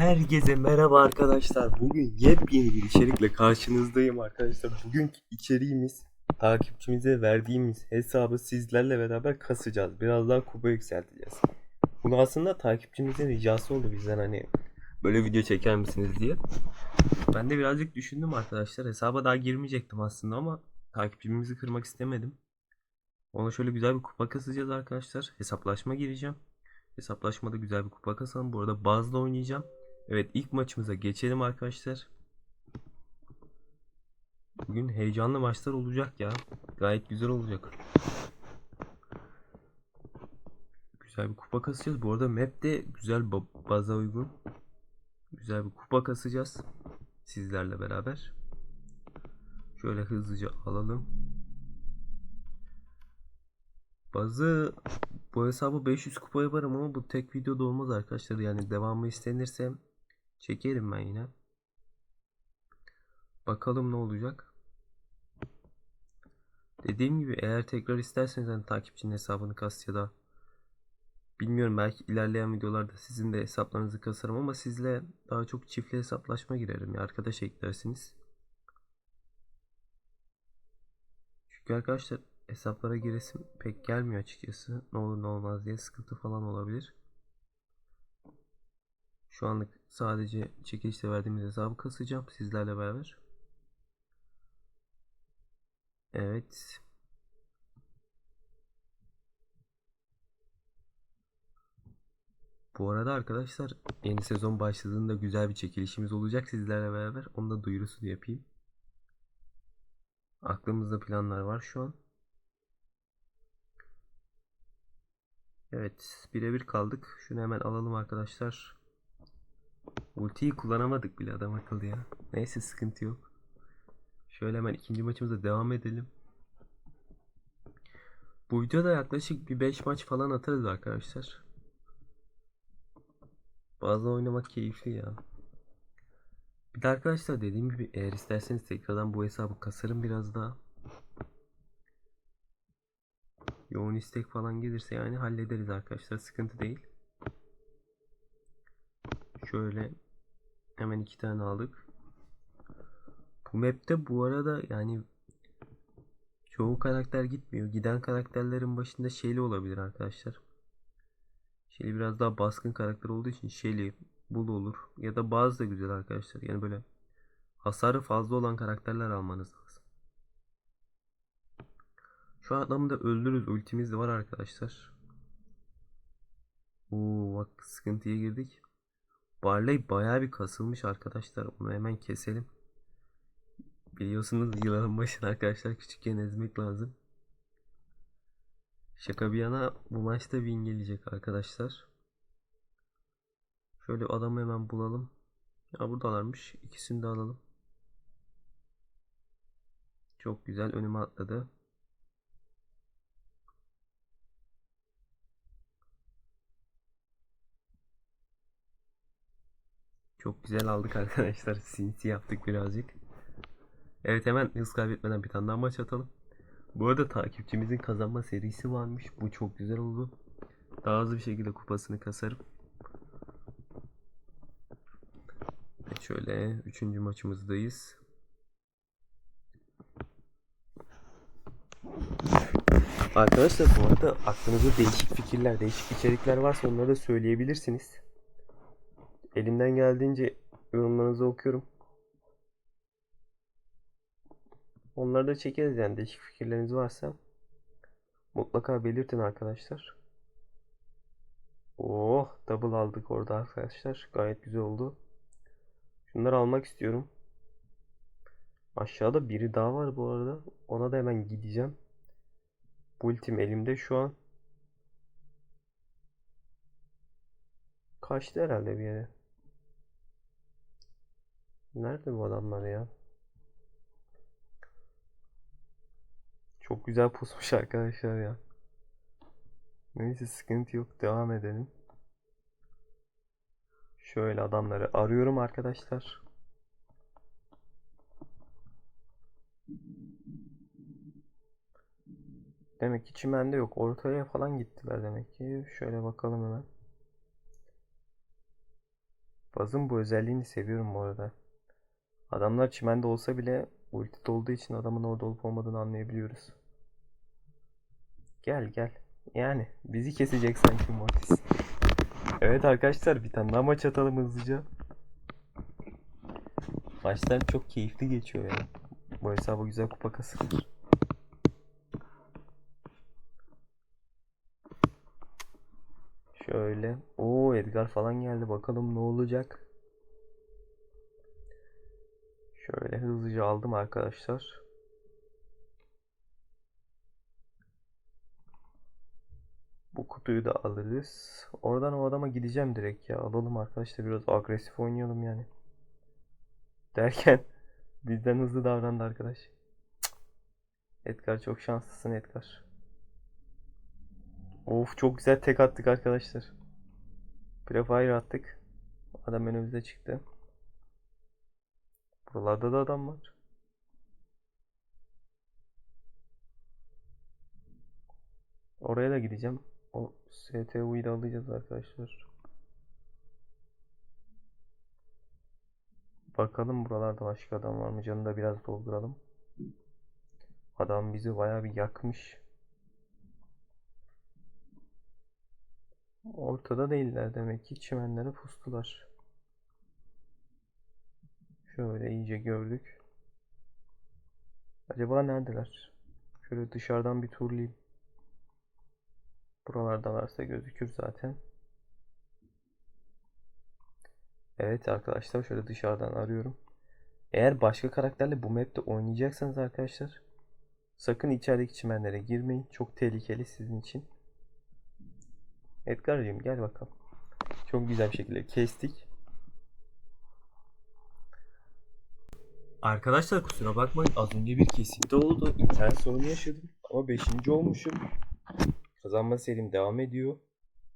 Herkese merhaba arkadaşlar. Bugün yepyeni bir içerikle karşınızdayım arkadaşlar. Bugünkü içeriğimiz takipçimize verdiğimiz hesabı sizlerle beraber kasacağız. Biraz daha kupa yükselteceğiz. Bunu aslında takipçimizin ricası oldu bizden hani böyle video çeker misiniz diye. Ben de birazcık düşündüm arkadaşlar. Hesaba daha girmeyecektim aslında ama takipçimizi kırmak istemedim. Ona şöyle güzel bir kupa kasacağız arkadaşlar. Hesaplaşma gireceğim. Hesaplaşmada güzel bir kupa kasalım. Bu arada bazda oynayacağım. Evet ilk maçımıza geçelim arkadaşlar. Bugün heyecanlı maçlar olacak ya. Gayet güzel olacak. Güzel bir kupa kasacağız. Bu arada map de güzel ba- baza uygun. Güzel bir kupa kasacağız. Sizlerle beraber. Şöyle hızlıca alalım. Bazı bu hesabı 500 kupa yaparım ama bu tek videoda olmaz arkadaşlar. Yani devamı istenirse çekerim ben yine. Bakalım ne olacak. Dediğim gibi eğer tekrar isterseniz hani takipçinin hesabını kas ya da bilmiyorum belki ilerleyen videolarda sizin de hesaplarınızı kasarım ama sizle daha çok çiftli hesaplaşma girerim ya arkadaş eklersiniz. Çünkü arkadaşlar hesaplara giresim pek gelmiyor açıkçası. Ne olur ne olmaz diye sıkıntı falan olabilir. Şu anlık sadece çekilişte verdiğimiz hesabı kasacağım sizlerle beraber. Evet. Bu arada arkadaşlar yeni sezon başladığında güzel bir çekilişimiz olacak sizlerle beraber. Onu da duyurusunu yapayım. Aklımızda planlar var şu an. Evet, birebir kaldık. Şunu hemen alalım arkadaşlar. Ultiyi kullanamadık bile adam akıllı ya. Neyse sıkıntı yok. Şöyle hemen ikinci maçımıza devam edelim. Bu videoda yaklaşık bir 5 maç falan atarız arkadaşlar. Bazen oynamak keyifli ya. Bir de arkadaşlar dediğim gibi eğer isterseniz tekrardan bu hesabı kasarım biraz daha. Yoğun istek falan gelirse yani hallederiz arkadaşlar. Sıkıntı değil. Şöyle hemen iki tane aldık. Bu map'te bu arada yani çoğu karakter gitmiyor. Giden karakterlerin başında Shelly olabilir arkadaşlar. Shelly biraz daha baskın karakter olduğu için Shelly, Bull olur. Ya da bazı da güzel arkadaşlar. Yani böyle hasarı fazla olan karakterler almanız lazım. Şu adamı da öldürürüz. Ultimiz de var arkadaşlar. Oo bak sıkıntıya girdik. Barley bayağı bir kasılmış arkadaşlar. Onu hemen keselim. Biliyorsunuz yılanın başını arkadaşlar küçükken ezmek lazım. Şaka bir yana bu maçta win gelecek arkadaşlar. Şöyle adamı hemen bulalım. Ya buradalarmış. İkisini de alalım. Çok güzel önüme atladı. Çok güzel aldık arkadaşlar. Sinsi yaptık birazcık. Evet hemen hız kaybetmeden bir tane daha maç atalım. Bu arada takipçimizin kazanma serisi varmış. Bu çok güzel oldu. Daha hızlı bir şekilde kupasını kasarım. Evet şöyle 3. maçımızdayız. Arkadaşlar bu arada aklınızda değişik fikirler, değişik içerikler varsa onları da söyleyebilirsiniz. Elimden geldiğince yorumlarınızı okuyorum. Onları da çekeriz yani değişik fikirleriniz varsa mutlaka belirtin arkadaşlar. Oh double aldık orada arkadaşlar. Gayet güzel oldu. Şunları almak istiyorum. Aşağıda biri daha var bu arada. Ona da hemen gideceğim. Bu ultim elimde şu an. Kaçtı herhalde bir yere. Nerede bu adamlar ya? Çok güzel pusmuş arkadaşlar ya. Neyse sıkıntı yok. Devam edelim. Şöyle adamları arıyorum arkadaşlar. Demek ki çimende yok. Ortaya falan gittiler demek ki. Şöyle bakalım hemen. Bazın bu özelliğini seviyorum bu arada. Adamlar çimende olsa bile ulti olduğu için adamın orada olup olmadığını anlayabiliyoruz. Gel gel. Yani bizi kesecek sanki Mortis. Evet arkadaşlar bir tane daha maç atalım hızlıca. Maçlar çok keyifli geçiyor ya. Bu hesaba güzel kupa kasılır. Şöyle. Oo Edgar falan geldi. Bakalım ne olacak. Şöyle hızlıca aldım arkadaşlar. Bu kutuyu da alırız. Oradan o adama gideceğim direkt ya. Alalım arkadaşlar biraz agresif oynayalım yani. Derken bizden hızlı davrandı arkadaş. Cık. Edgar çok şanslısın Edgar. Of çok güzel tek attık arkadaşlar. Prefire attık. Adam önümüze çıktı. Buralarda da adam var. Oraya da gideceğim. O STU'yu da alacağız arkadaşlar. Bakalım buralarda başka adam var mı? Canını da biraz dolduralım. Adam bizi bayağı bir yakmış. Ortada değiller demek ki çimenlere pustular. Şöyle iyice gördük. Acaba neredeler? Şöyle dışarıdan bir turlayayım. Buralardalarsa gözükür zaten. Evet arkadaşlar şöyle dışarıdan arıyorum. Eğer başka karakterle bu map'te oynayacaksanız arkadaşlar sakın içerideki çimenlere girmeyin. Çok tehlikeli sizin için. Edgar'cığım gel bakalım. Çok güzel bir şekilde kestik. Arkadaşlar kusura bakmayın az önce bir kesinti oldu. İnternet sorunu yaşadım ama 5. olmuşum. Kazanma serim devam ediyor.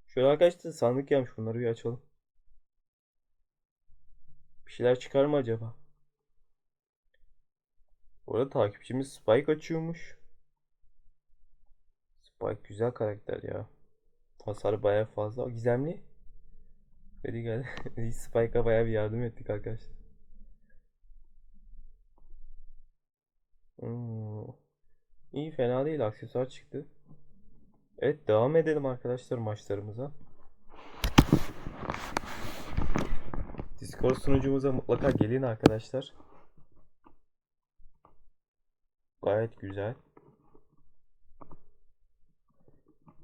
Şöyle arkadaşlar sandık gelmiş bunları bir açalım. Bir şeyler çıkar mı acaba? Bu arada takipçimiz Spike açıyormuş. Spike güzel karakter ya. Hasarı bayağı fazla. Gizemli. Dedi gel. Spike'a bayağı bir yardım ettik arkadaşlar. İyi fena değil aksesuar çıktı. Evet devam edelim arkadaşlar maçlarımıza. Discord sunucumuza mutlaka gelin arkadaşlar. Gayet güzel.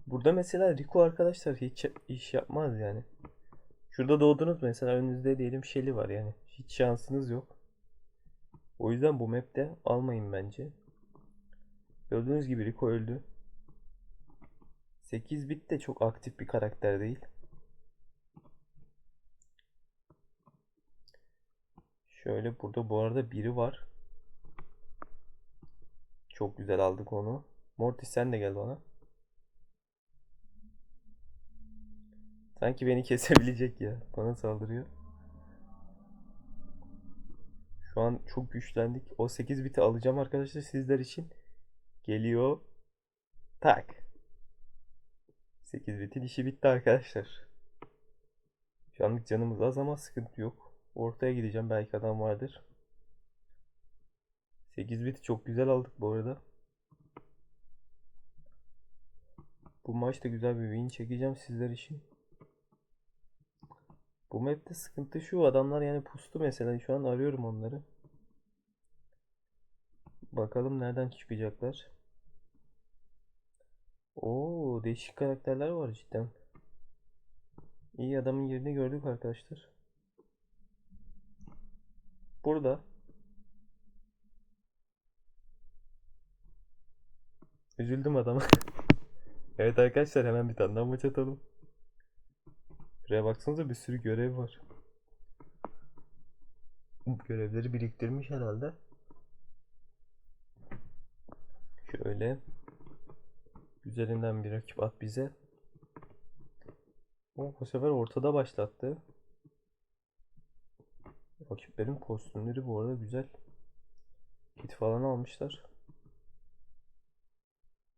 Burada mesela Rico arkadaşlar hiç iş yapmaz yani. Şurada doğdunuz mesela önünüzde diyelim Shelly var yani. Hiç şansınız yok. O yüzden bu map'te almayın bence. Gördüğünüz gibi Rico öldü. 8 bit de çok aktif bir karakter değil. Şöyle burada bu arada biri var. Çok güzel aldık onu. Mortis sen de gel bana. Sanki beni kesebilecek ya. Bana saldırıyor. Şu an çok güçlendik. O 8 biti alacağım arkadaşlar sizler için. Geliyor. Tak. 8 bitin işi bitti arkadaşlar. Şu anlık canımız az ama sıkıntı yok. Ortaya gideceğim belki adam vardır. 8 biti çok güzel aldık bu arada. Bu maçta güzel bir win çekeceğim sizler için. Bu map'te sıkıntı şu adamlar yani pustu mesela şu an arıyorum onları. Bakalım nereden çıkacaklar. Oo değişik karakterler var cidden. İyi adamın yerini gördük arkadaşlar. Burada. Üzüldüm adama. evet arkadaşlar hemen bir tane daha maç atalım. Şuraya baksanıza bir sürü görev var. Görevleri biriktirmiş herhalde. Şöyle. Güzelinden bir rakip at bize. O bu sefer ortada başlattı. Rakiplerin kostümleri bu arada güzel. Kit falan almışlar.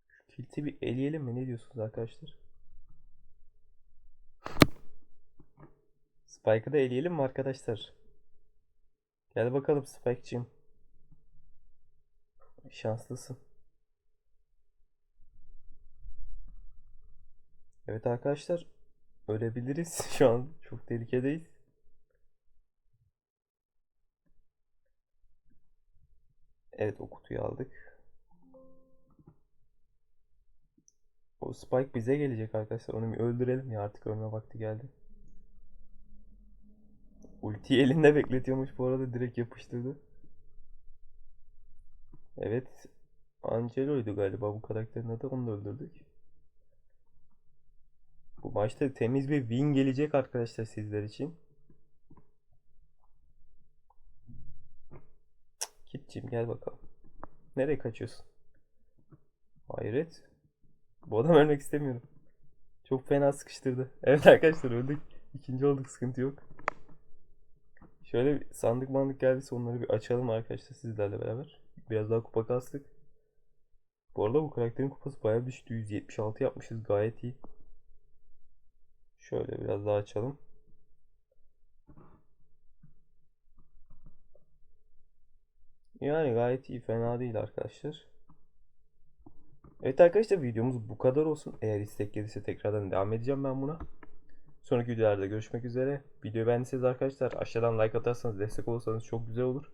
Şu kilti bir eleyelim mi? Ne diyorsunuz arkadaşlar? Spike'ı da eleyelim mi arkadaşlar? Gel bakalım Spike'cığım. Şanslısın. Evet arkadaşlar. Ölebiliriz. Şu an çok tehlikedeyiz. Evet o kutuyu aldık. O Spike bize gelecek arkadaşlar. Onu bir öldürelim ya artık ölme vakti geldi. Ultiyi elinde bekletiyormuş bu arada direkt yapıştırdı. Evet. Angelo'ydu galiba bu karakterin adı. Onu da öldürdük. Bu maçta temiz bir win gelecek arkadaşlar sizler için. Kitcim gel bakalım. Nereye kaçıyorsun? Hayret. Bu adam ölmek istemiyorum. Çok fena sıkıştırdı. Evet arkadaşlar öldük. İkinci olduk sıkıntı yok. Şöyle bir sandık mandık geldiyse onları bir açalım arkadaşlar sizlerle beraber. Biraz daha kupa kastık. Bu arada bu karakterin kupası bayağı düştü. 176 yapmışız gayet iyi. Şöyle biraz daha açalım. Yani gayet iyi fena değil arkadaşlar. Evet arkadaşlar videomuz bu kadar olsun. Eğer istek gelirse tekrardan devam edeceğim ben buna. Sonraki videolarda görüşmek üzere. Videoyu beğendiyseniz arkadaşlar aşağıdan like atarsanız destek olursanız çok güzel olur.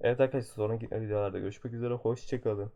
Evet arkadaşlar sonraki videolarda görüşmek üzere. Hoşçakalın.